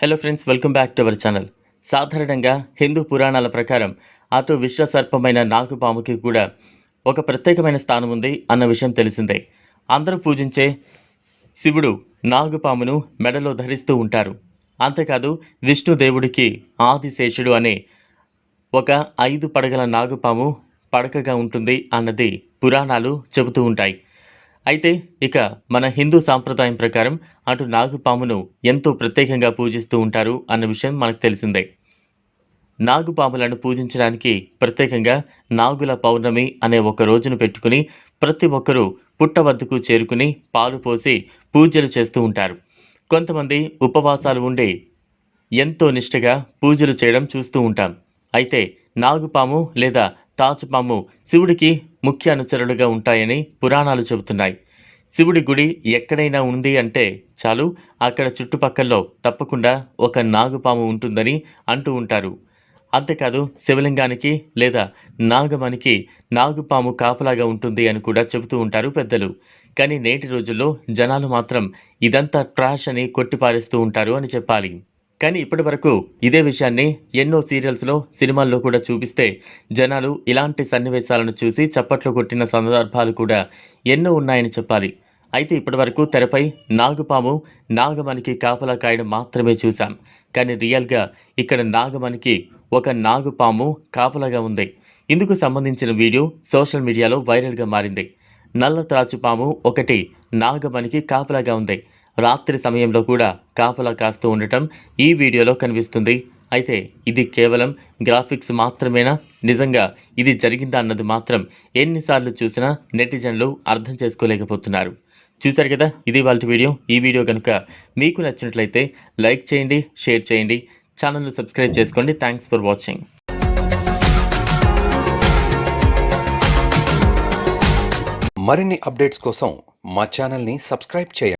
Hello friends welcome back to our channel సాధారణంగా హిందూ పురాణాల ప్రకారం అటు విశ్వసర్పమైన నాగుపాముకి కూడా ఒక ప్రత్యేకమైన స్థానం ఉంది అన్న విషయం తెలిసిందే. అందరూ పూజించే శివుడు నాగుపామును మెడలో ధరిస్తూ ఉంటారు. అంతేకాదు విష్ణుదేవుడికి ఆదిశేషుడు అనే ఒక ఐదు పడగల నాగుపాము పడకగా ఉంటుంది అన్నది పురాణాలు చెబుతూ ఉంటాయి. అయితే ఇక మన హిందూ సాంప్రదాయం ప్రకారం అటు నాగుపామును ఎంతో ప్రత్యేకంగా పూజిస్తూ ఉంటారు అన్న విషయం మనకు తెలిసిందే. నాగుపాములను పూజించడానికి ప్రత్యేకంగా నాగుల పౌర్ణమి అనే ఒక రోజును పెట్టుకుని ప్రతి ఒక్కరూ పుట్ట వద్దకు చేరుకుని పాలు పోసి పూజలు చేస్తూ ఉంటారు. కొంతమంది ఉపవాసాలు ఉండి ఎంతో నిష్టగా పూజలు చేయడం చూస్తూ ఉంటాం. అయితే నాగుపాము లేదా తాచుపాము శివుడికి ముఖ్య అనుచరులుగా ఉంటాయని పురాణాలు చెబుతున్నాయి. శివుడి గుడి ఎక్కడైనా ఉంది అంటే చాలు అక్కడ చుట్టుపక్కల్లో తప్పకుండా ఒక నాగుపాము ఉంటుందని అంటూ ఉంటారు. అంతేకాదు శివలింగానికి లేదా నాగమనికి నాగుపాము కాపలాగా ఉంటుంది అని కూడా చెబుతూ ఉంటారు పెద్దలు. కానీ నేటి రోజుల్లో జనాలు మాత్రం ఇదంతా ట్రాష్ అని కొట్టిపారేస్తూ ఉంటారు అని చెప్పాలి. కానీ ఇప్పటి వరకు ఇదే విషయాన్ని ఎన్నో సీరియల్స్లో సినిమాల్లో కూడా చూపిస్తే జనాలు ఇలాంటి సన్నివేశాలను చూసి చప్పట్లు కొట్టిన సందర్భాలు కూడా ఎన్నో ఉన్నాయని చెప్పాలి. అయితే ఇప్పటివరకు తెరపై నాగుపాము నాగమణికి కాపలా కాయడం మాత్రమే చూశాం. కానీ రియల్గా ఇక్కడ నాగమణికి ఒక నాగుపాము కాపలాగా ఉంది. ఇందుకు సంబంధించిన వీడియో సోషల్ మీడియాలో వైరల్గా మారింది. నల్ల త్రాచుపాము ఒకటి నాగమణికి కాపలాగా ఉంది. రాత్రి సమయంలో కూడా కాపలా కాస్తూ ఉండటం ఈ వీడియోలో కనిపిస్తుంది. అయితే ఇది కేవలం గ్రాఫిక్స్ మాత్రమేనా? నిజంగా ఇది జరిగిందా అన్నది మాత్రం ఎన్నిసార్లు చూసినా నెటిజన్లు అర్థం చేసుకోలేకపోతున్నారు. చూశారు కదా? ఇది వాళ్ళ వీడియో. ఈ వీడియో కనుక మీకు నచ్చినట్లయితే లైక్ చేయండి షేర్ చేయండి. ఛానల్ను సబ్స్క్రైబ్ చేసుకోండి. Thanks for watching. మరిన్ని అప్డేట్స్ కోసం మా ఛానల్ని సబ్స్క్రైబ్ చేయండి.